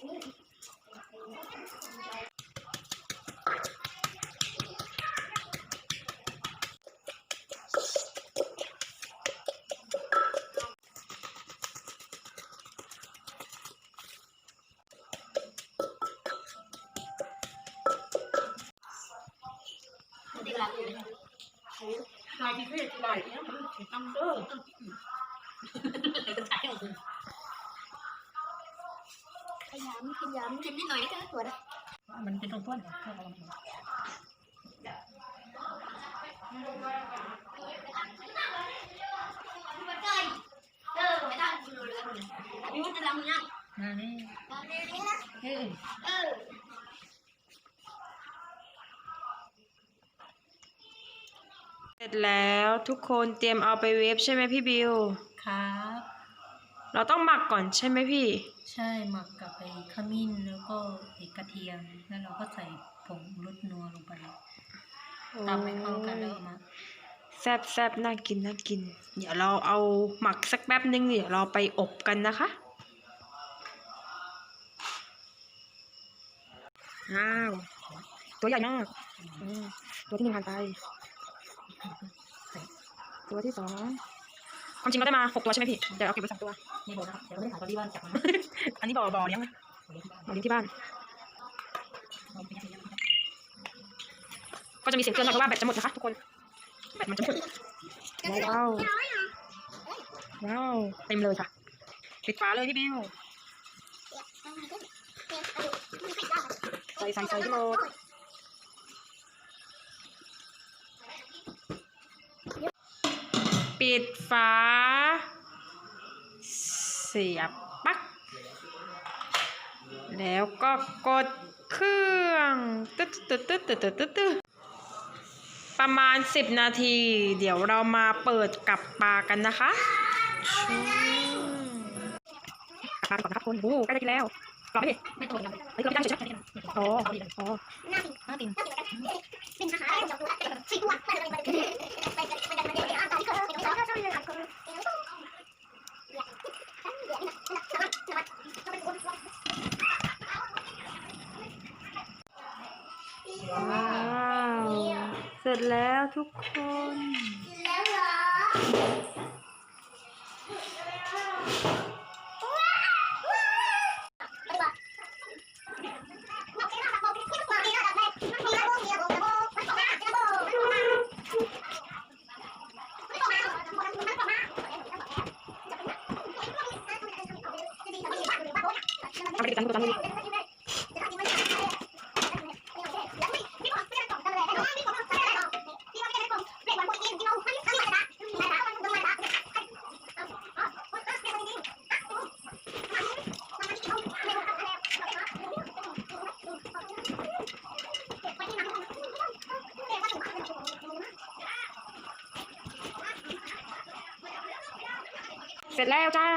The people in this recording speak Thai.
ลายที่เรียกลายเนี่ย มันทำเด้อพยามพยายามกินนิดหน่อยนะคะตัวละมันเป็นตัวต้นเข้าไปเออไม่ได้กินเลยนี่มันจะลำยังนั่นนี่ลำนี้นะเฮ้ยเออเสร็จแล้วทุกคนเตรียมเอาไปเวฟใช่ไหมพี่บิว ครับ เราต้องหมักก่อนใช่ไหมพี่ ใช่หมักกับไปขมิ้นแล้วก็ไอ้กระเทียม แล้วเราก็ใส่ผงรสนัวลงไปตำให้เข้ากันแล้วเอามาแซบแซบน่ากินน่ากิน เดี๋ยวเราเอาหมักสักแป๊บนึงเดี๋ยวเราไปอบกันนะคะอ้าวตัวใหญ่มากอืมตัวที่หนึ่งผ่านไป ตัวที่สอง ความจริงเราได้มาหกตัวใช่ไหมพี่ เดี๋ยวเอาเก็บไว้สองตัว นี่บอกนะครับเดี๋ยวเราไม่ได้ขายตอนที่บ้านจับมาอันนี้บ่อบ่อเลี้ยงไหมบ่อเลี้ยงที่บ้าน ก็จะมีเสียงเตือนหน่อยเพราะว่าแบตจะหมดนะคะทุกคน แบตมันจะหมดว้าว ว้าว เต็มเลยค่ะ ปิดฝาเลยพี่บิวใส่ใส่ใส่ที่หมด ปิดฝา เสียบปลั๊กแล้วก็กดเครื่องตึ๊ดตึ๊ดตึ๊ดตึ๊ดตึ๊ดตึ๊ดตึ๊ดประมาณ 10 นาที เดี๋ยวเรามาเปิดกับปลากันนะคะปลาไปก่อนนะครับคุณโอ้ใกล้จะกินแล้วรอไหมพี่ไม่ตรงกันไม่เกินไม่ได้เฉยๆอ๋ออ๋อห้าติ่งเป็นอาหารของตัวสิบวันมันมันมันมันมันมันมันอาหารของเราเราเราเราเราของ ว้าวเสร็จแล้วทุกคนแล้วเหรอไปติดกันดูกัน เสร็จแล้วจ้า